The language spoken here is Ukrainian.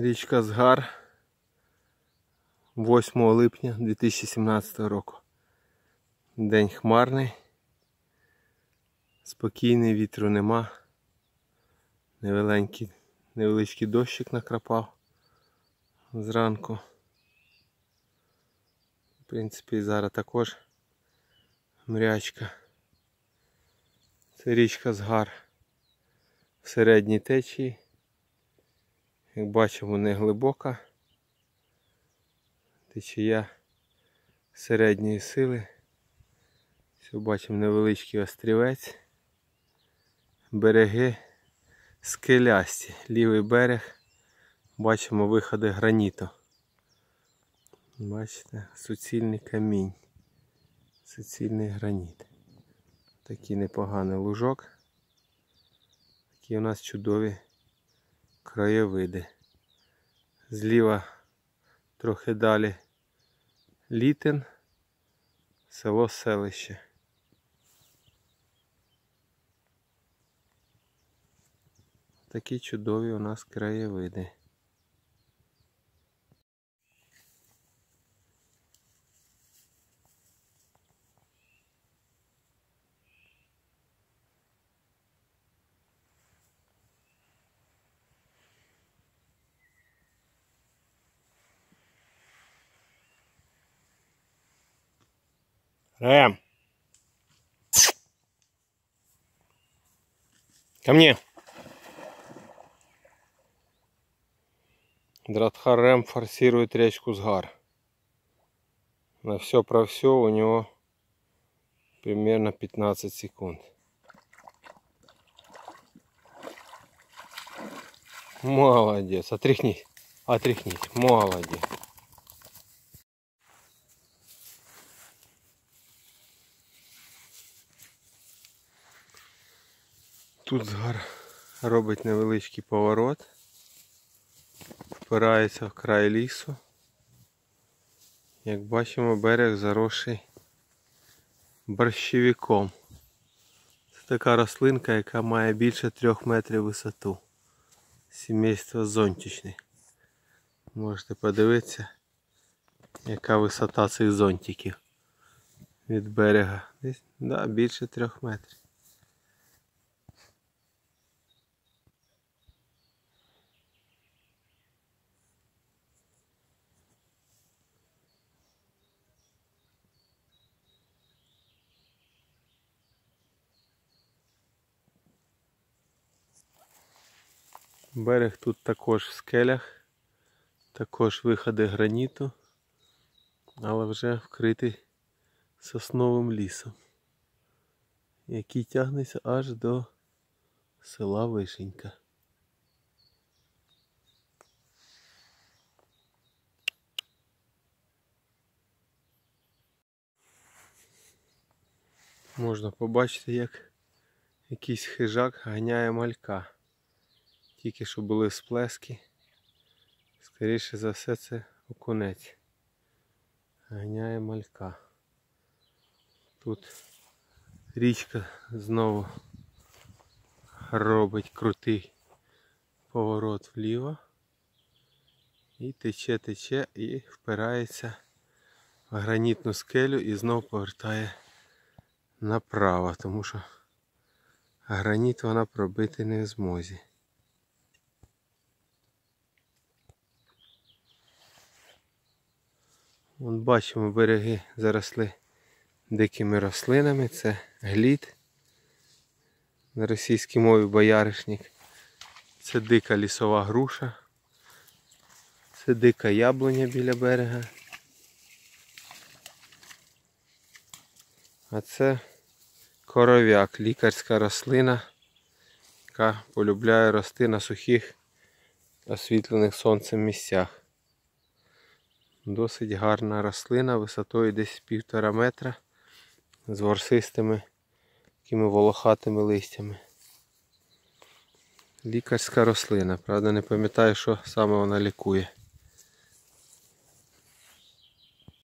Річка Згар 8 липня 2017 року. День хмарний. Спокійний, вітру нема. Невеличкий дощик накрапав зранку. В принципі, зараз також мрячка. Це річка Згар в середній течії. Як бачимо, не глибока. Течія середньої сили. Все бачимо невеличкий острівець. Береги скелясті. Лівий берег. Бачимо виходи граніту. Бачите, суцільний камінь. Суцільний граніт. Такий непоганий лужок. Такі у нас чудові краєвиди. Зліва трохи далі літин, село селище. Такі чудові у нас краєвиди. Рэм. Ко мне. Дратхар Рэм форсирует речку Сгар. На все про все у него примерно 15 секунд. Молодец. Отряхнись. Отряхнись. Молодец. Тут згар робить невеличкий поворот, впирається в край лісу. Як бачимо, берег заросший борщевиком. Це така рослинка, яка має більше трьох метрів висоту. Сімейство зонтичних. Можете подивитися, яка висота цих зонтиків від берега. Десь да, більше трьох метрів. Берег тут також в скелях, також виходи граніту, але вже вкритий сосновим лісом, який тягнеться аж до села Вишенька. Можна побачити, як якийсь хижак ганяє малька. Тільки що були сплески. Скоріше за все це окунець. Ганяє малька. Тут річка знову робить крутий поворот вліво. І тече, тече і впирається в гранітну скелю і знову повертає направо, тому що граніт вона пробити не в змозі. Вон бачимо береги заросли дикими рослинами. Це глід. На російській мові бояришник. Це дика лісова груша. Це дика яблуня біля берега. А це коров'як, лікарська рослина, яка полюбляє рости на сухих освітлених сонцем місцях. Досить гарна рослина висотою десь півтора метра з ворсистими такими волохатими листями. Лікарська рослина, правда не пам'ятаю, що саме вона лікує.